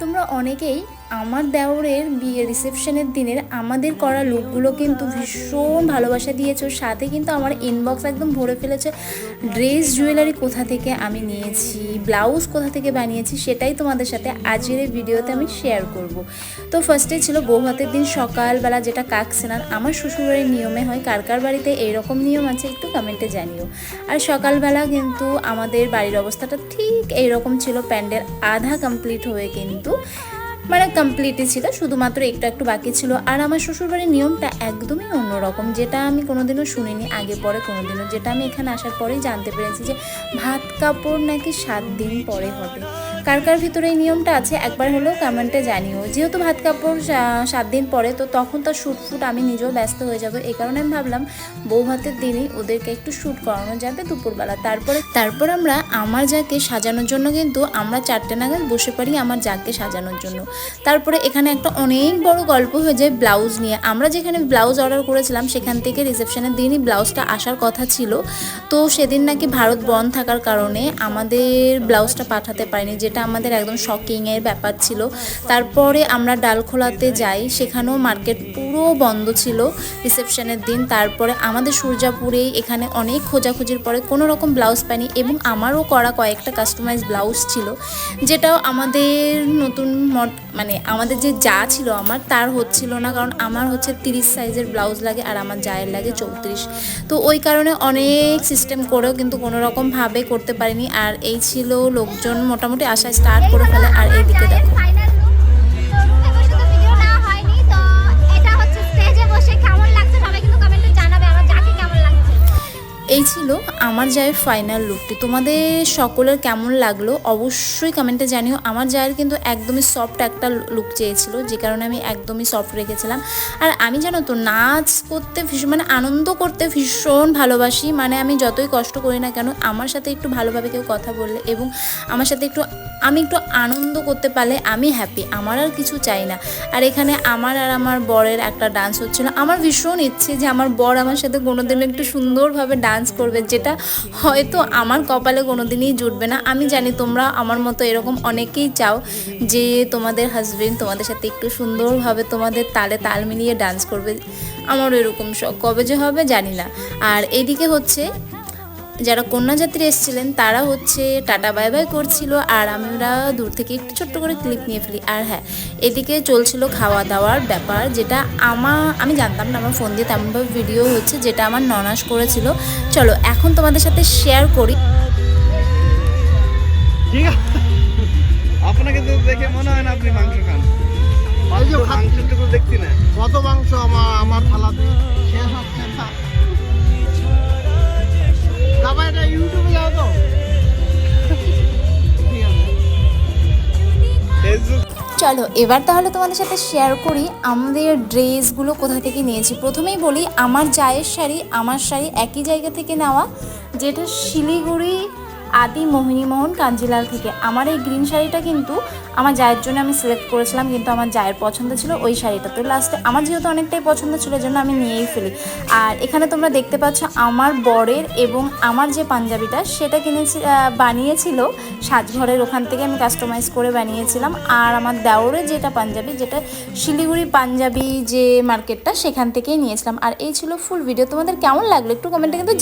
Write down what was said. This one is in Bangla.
তোমরা অনেকেই আমার দেওরের বিয়ে রিসেপশনের দিনের আমাদের করা লুকগুলো কিন্তু ভীষণ ভালোবাসা দিয়েছ। সাথে কিন্তু আমার ইনবক্স একদম ভরে ফেলেছে। ড্রেস, জুয়েলারি কোথা থেকে আমি নিয়েছি, ব্লাউজ কোথা থেকে বানিয়েছি সেটাই তোমাদের সাথে আজকের এই ভিডিওতে আমি শেয়ার করব। তো ফার্স্টে ছিল বউ হাতের দিন সকালবেলা যেটা কাক স্নান আমার শ্বশুরবাড়ির নিয়মে হয়, কার কার বাড়িতে এইরকম নিয়ম আছে একটু কমেন্টে জানিও। আর সকালবেলা কিন্তু আমাদের বাড়ির অবস্থাটা ঠিক এইরকম ছিল, প্যান্ডেল আধা কমপ্লিট হয়ে কিন্তু মানে কমপ্লিটই ছিল, শুধুমাত্র একটু একটু বাকি ছিল। আর আমার শ্বশুরবাড়ির নিয়মটা একদমই অন্যরকম, যেটা আমি কোনোদিনও শুনিনি, আগে পরে কোনোদিনও। যেটা আমি এখানে আসার পরেই জানতে পেরেছি যে ভাত কাপড় নাকি সাত দিন পরে হবে। কার কার ভিতরে এই নিয়মটা আছে একবার হলেও কমেন্টে জানিও। যেহেতু ভাত কাপড় সাত দিন পরে, তো তখন তার শ্যুট ফুট আমি নিজেও ব্যস্ত হয়ে যাব। এই কারণে আমি ভাবলাম, বউ ভাতের দিনই ওদেরকে একটু শ্যুট করানো যাবে দুপুরবেলা। তারপরে, তারপর আমরা, আমার যাকে সাজানোর জন্য কিন্তু আমরা চারটে নাগাদ বসে পারি আমার যাকে সাজানোর জন্য। তারপরে এখানে একটা অনেক বড় গল্প হয়ে যায় ব্লাউজ নিয়ে। আমরা যেখানে ব্লাউজ অর্ডার করেছিলাম, সেখান থেকে রিসেপশনের দিনই ব্লাউজটা আসার কথা ছিল। তো সেদিন নাকি ভারত বন্ধ থাকার কারণে আমাদের ব্লাউজটা পাঠাতে পারিনি যেটা আমাদের একদম শকিংয়ের ব্যাপার ছিল। তারপরে আমরা ডালখোলাতে যাই, সেখানেও মার্কেট পুরো বন্ধ ছিল রিসেপশনের দিন। তারপরে আমাদের সূর্যাপুরেই এখানে অনেক খোঁজাখুঁজির পরে কোনো রকম ব্লাউজ পাইনি এবং আমারও করা কয়েকটা কাস্টমাইজ ব্লাউজ ছিল, যেটাও আমাদের নতুন মড মানে আমাদের যে যা ছিল আমার, তার হচ্ছিল না। কারণ আমার হচ্ছে তিরিশ সাইজের ব্লাউজ লাগে আর আমার জায়ের লাগে চৌত্রিশ। তো ওই কারণে অনেক সিস্টেম করেও কিন্তু কোনো রকমভাবে করতে পারিনি। আর এই ছিল লোকজন মোটামুটি আসা স্টার্ট করে ফেলে আর এইদিকে দেখো। ছিল আমার জায়ের ফাইনাল লুকটি তোমাদের সকলের কেমন লাগল অবশ্যই কমেন্টে জানিও। আমার জায়ের কিন্তু একদমই সফট একটা লুক চেয়েছিল, যে কারণে আমি একদমই সফট রেখেছিলাম। আর আমি জানো তো, নাচ করতে ভীষণ মানে আনন্দ করতে ভীষণ ভালোবাসি। মানে আমি যতই কষ্ট করি না কেন, আমার সাথে একটু ভালোভাবে কেউ কথা বললে এবং আমার সাথে একটু, আমি একটু আনন্দ করতে পারলে আমি হ্যাপি আমার আর কিছু চাই না। আর এখানে আমার আর আমার বরের একটা ডান্স হচ্ছিল। আমার ভীষণ ইচ্ছে যে আমার বর আমার সাথে কোনোদিন একটু সুন্দরভাবে ডান্স করবে। যেটা হয়তো আমার কপালে কোনোদিনই জুটবে না। আমি জানি তোমরা আমার মতো এরকম অনেকেই চাও যে তোমাদের হাজবেন্ড তোমাদের সাথে একটু সুন্দরভাবে তোমাদের তালে তাল মিলিয়ে ডান্স করবে। আমারও এরকম শখ। কবে যে হবে জানি না। আর এদিকে হচ্ছে যারা কন্যা কন্যাযাত্রী এসেছিলেন তারা হচ্ছে টাটা বাই বাই করছিল আর আমরা দূর থেকে একটু ছোট্ট করে ক্লিপ নিয়ে ফেলি। আর হ্যাঁ এদিকে চলছিল খাওয়া দাওয়ার ব্যাপার যেটা আমার আমি জানতাম না আমার ফোন দিয়ে তেমনভাবে ভিডিও হচ্ছে যেটা আমার ননাস করেছিল। চলো এখন তোমাদের সাথে শেয়ার করি। আপনাকে তো দেখে মনে হয় না আপনি মাংস খান। মাংসটুকু দেখছি না। কত মাংস আমার আমার থালাতে? চলো, এবার তাহলে তোমাদের সাথে শেয়ার করি আমাদের ড্রেসগুলো কোথা থেকে নিয়েছি। প্রথমেই বলি, আমার জায়ের শাড়ি, আমার শাড়ি একই জায়গা থেকে নেওয়া, যেটা শিলিগুড়ি আদি মোহিনীমোহন কাঞ্জিলাল থেকে। আমার এই গ্রিন শাড়িটা কিন্তু আমার জায়ের জন্য আমি সিলেক্ট করেছিলাম, কিন্তু আমার জায়ের পছন্দ ছিল ওই শাড়িটা। তো লাস্টে আমার যেহেতু অনেকটাই পছন্দ ছিল জন্য আমি নিয়েই ফেলি। আর এখানে তোমরা দেখতে পাচ্ছ আমার বরের এবং আমার যে পাঞ্জাবিটা, সেটা কিনেছি বানিয়েছিল সাজঘরের ওখান থেকে আমি কাস্টমাইজ করে বানিয়েছিলাম। আর আমার দেওরের যেটা পাঞ্জাবি, যেটা শিলিগুড়ি পাঞ্জাবি যে মার্কেটটা সেখান থেকেই নিয়েছিলাম। আর এই ছিল ফুল ভিডিও তোমাদের কেমন লাগল? একটু কমেন্টে কিন্তু